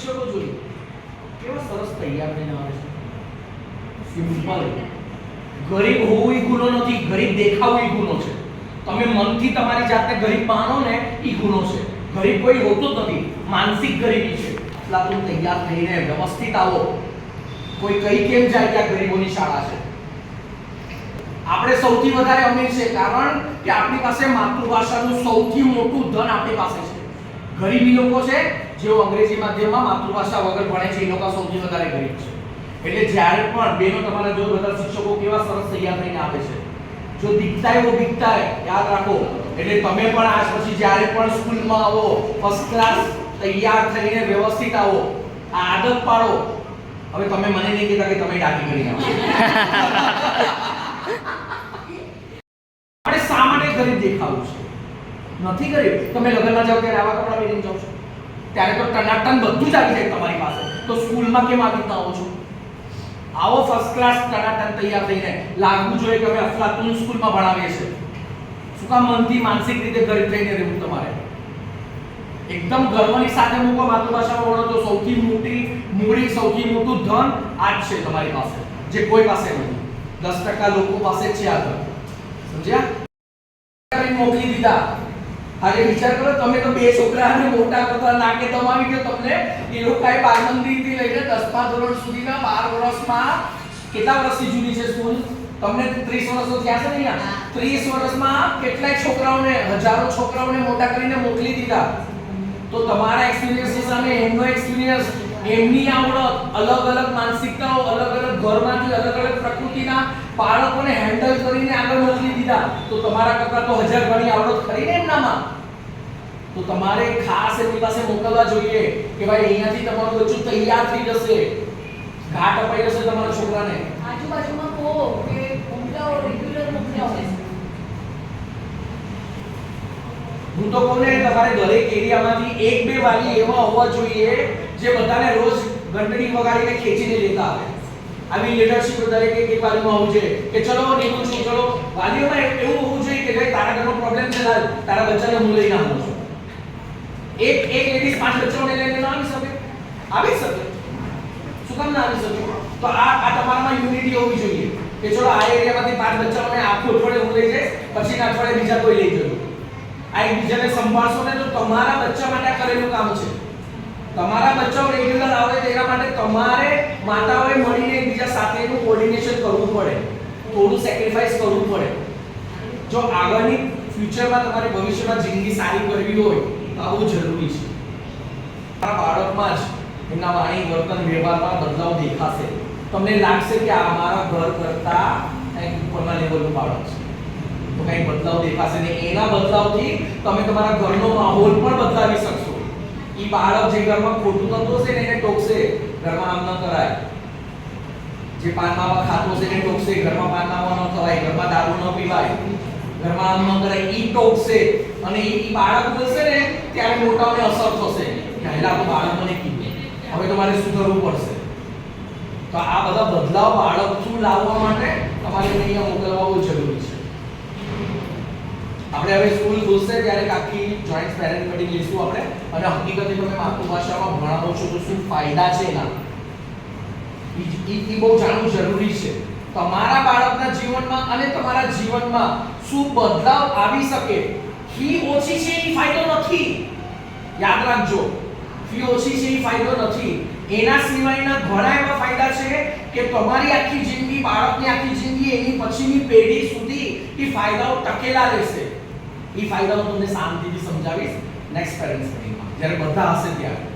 શિક્ષકો જોઈએ. કેવા સરસ તૈયાર થઈને આવે છે. સિમ્પલ ગરીબ હોવું એ ગુનો નથી, ગરીબ દેખાવું એ ગુનો છે. તમે મનથી તમારી જાતને ગરીબ માનો ને એ ગુનો છે. ગરીબ કોઈ હોતો જ નથી, માનસિક ગરીબી છે. એટલા તું તૈયાર થઈને વ્યવસ્થિત આવો. કોઈ કઈ કેમ જાય કે આ ગરીબોની શાળા છે? આપણે સૌથી વધારે અમીર છે, કારણ કે આપણી પાસે માતૃભાષાનું સૌથી મોટું ધન આપણી પાસે છે. ગરીબી લોકો છે જેઓ અંગ્રેજી માધ્યમમાં માતૃભાષા વગર ભણે છે એ લોકો સૌથી વધારે ગરીબ છે. એટલે જ્યારે પણ બેનો તમારા જો બધા શિક્ષકો કેવા સરસ તૈયાર થઈને આવે છે? જો દીખતા હો બીકતા હે યાદ રાખો. એટલે તમે પણ આજ પછી જ્યારે પણ સ્કૂલમાં આવો ફર્સ્ટ ક્લાસ તૈયાર થઈને વ્યવસ્થિત આવો આ આદત પાડો. હવે તમે મને નહીં કહેતા કે તમે ડાકી કરી આવો. આપણે સામાન્ય ગરીબ દેખાવું છે? નથી કર્યું તમે લગ્નમાં જાઓ ત્યારે આવા કપડાં પહેરીને જાઓ છો. ત્યારે તો ટનાટન બધું જ આવી જાય તમારી પાસે. તો સ્કૂલમાં કેમ આવી રીતના આવો છો? આવો ફર્સ્ટ ક્લાસ ટનાટન તૈયાર થઈને લાગવું જોઈએ કે અમે અફલાતુન સ્કૂલમાં ભણાવીએ છીએ. શું કામ મનથી માનસિક રીતે ગરીબ થઈને રહેવું તમારે? એકદમ ગર્વની સાથે મૂકો માતૃભાષામાં બોલો તો સૌથી મોટી મૂડી, સૌથી મોટું ધન આ છે તમારી પાસે, જે કોઈ પાસે નથી. દસ ટકા લોકો પાસે છે આ ધન સમજ્યા? મોકલી દીધા. આજે વિચાર કરો તમે તો બે છોકરાને મોટા કરતા નાકે તમારી ગયો તમને. એ લોકો કાંઈ બાળમંદિરથી લઈને દસમા ધોરણ સુધીના બાર વર્ષમાં કેટલા વર્ષથી જૂની છે સ્કૂલ? તમને ત્રીસ વર્ષો થયા છે ને ત્રીસ વર્ષમાં કેટલાય છોકરાઓને હજારો છોકરાઓને મોટા કરીને મોકલી દીધા. તો તમારા એક્સપિરિયન્સ સામે એમનો એક્સપિરિયન્સ એમની આવડત અલગ અલગ માનસિકતાઓ અલગ અલગ ઘરમાંથી અલગ અલગ પ્રકૃતિના બાળકોને હેન્ડલ કરીને આગળ મોકલી દીધા તો તમારા કરતા તો હજાર ગણી આવડત ખરી ને એમનામાં? તો તમારે ખાસ એમની પાસે મોકલવા જોઈએ કે ભાઈ અહીંયાથી તમારું બચ્ચું તૈયાર થઈ જશે. ઘાટ અપાઈ જશે તમારા છોકરાને. આજુબાજુમાં કહો કે મોકલાવો રેગ્યુલર મોકલાવો હું તો કહું ને તમારે દરેક એરિયામાંથી એક બે વાલી એવા હોવા જોઈએ જે બધાને રોજ ઘંટડી વગાડીને ખેંચીને લેતા આવે. આવી લીડરશિપ દરેક એક વાલીમાં હોવું જોઈએ. કે ચલો નીકળું છું ચલો. વાલીઓમાં એવું હોવું જોઈએ કે ભાઈ, તારા ઘરનો પ્રોબ્લેમ છે, લાલ. તારા બચ્ચાને હું લઈને આવું છું. એક એક લેડીઝ પાંચ બચ્ચાઓને લઈને ના આવી શકે. આવી શકે. શું કામ ના આવી શકે? તો આ આ તમારામાં યુનિટી હોવી જોઈએ. કે ચલો, આ એરિયામાંથી પાંચ બચ્ચાઓને આખું અઠવાડિયે હું લઈ જઈશ પછીના અઠવાડિયે બીજા કોઈ લઈ જજો. આ એકબીજાને સંભાળશો ને તો તમારા બચ્ચા માટે કરેલું કામ છે. તમારા બચ્ચાઓ રેગ્યુલર આવે તેના માટે તમારે માતાઓએ મળીને એકબીજા સાથે એનું કોર્ડિનેશન કરવું પડે. થોડું સેક્રિફાઈસ કરવું પડે. જો આગળની ફ્યુચરમાં તમારે ભવિષ્યમાં જિંદગી સારી કરવી હોય, તો આ બહુ જરૂરી છે. આ બાળકમાં જ એમના વાણી, વર્તન, વ્યવહારમાં બદલાવ દેખાશે. તમને લાગશે કે આ મારા ઘર કરતા કંઈક ઉપરના લેવલનું બાળક છે. તો કંઈક બદલાવ દેખાશે ને એના બદલાવથી તમે તમારા ઘરનો માહોલ પણ બદલાવી શકશો. ઈ બાળક જે ઘરમાં ખોટું થતું હશે ને એને ટોકશે, ઘરમાં આમ ન કરાય. જે પાન માવા ખાતો હશે એને ટોકશે, ઘરમાં પાન માવા ન ખવાય, ઘરમાં દારૂ ન પીવાય, ઘરમાં આમ ન કરાય, ઈ ટોકશે. અને ઈ બાળક બોલશે ને, ત્યારે મોટાઓને અસર થશે. પહેલા હેલા તો બાળકોને કીધું. હવે તમારે શું કરવું પડશે? તો આ બધા બદલાવ બાળક શું લાવવા માટે તમારે અહીંયા મોકલવા આપણે સ્કૂલ ખુલશે ત્યારે આખી જોઈન્ટ પેરેન્ટ મીટિંગ લઈશું આપણે. અને હકીકતે તમે માતૃભાષામાં ભણાવો છો તો શું ફાયદા છે એના? ઈ બહુ જાણવું જરૂરી છે. તમારા બાળકના જીવનમાં અને તમારા જીવનમાં શું બદલાવ આવી શકે? ફી ઓછી છે એ ફાયદો નથી. યાદ રાખજો. ફી ઓછી છે એ ફાયદો નથી. એના સિવાયના ઘણા એવા ફાયદા છે કે તમારી આખી જિંદગી, બાળકની આખી જિંદગી એની પછીની પેઢી સુધી એ ફાયદાઓ ટકેલા રહેશે. એ ફાયદાઓ તમને શાંતિથી સમજાવીશ. નેક્સ્ટ પેરેન્ટ્સ મીટિંગમાં જ્યારે બધા હશે ત્યારે.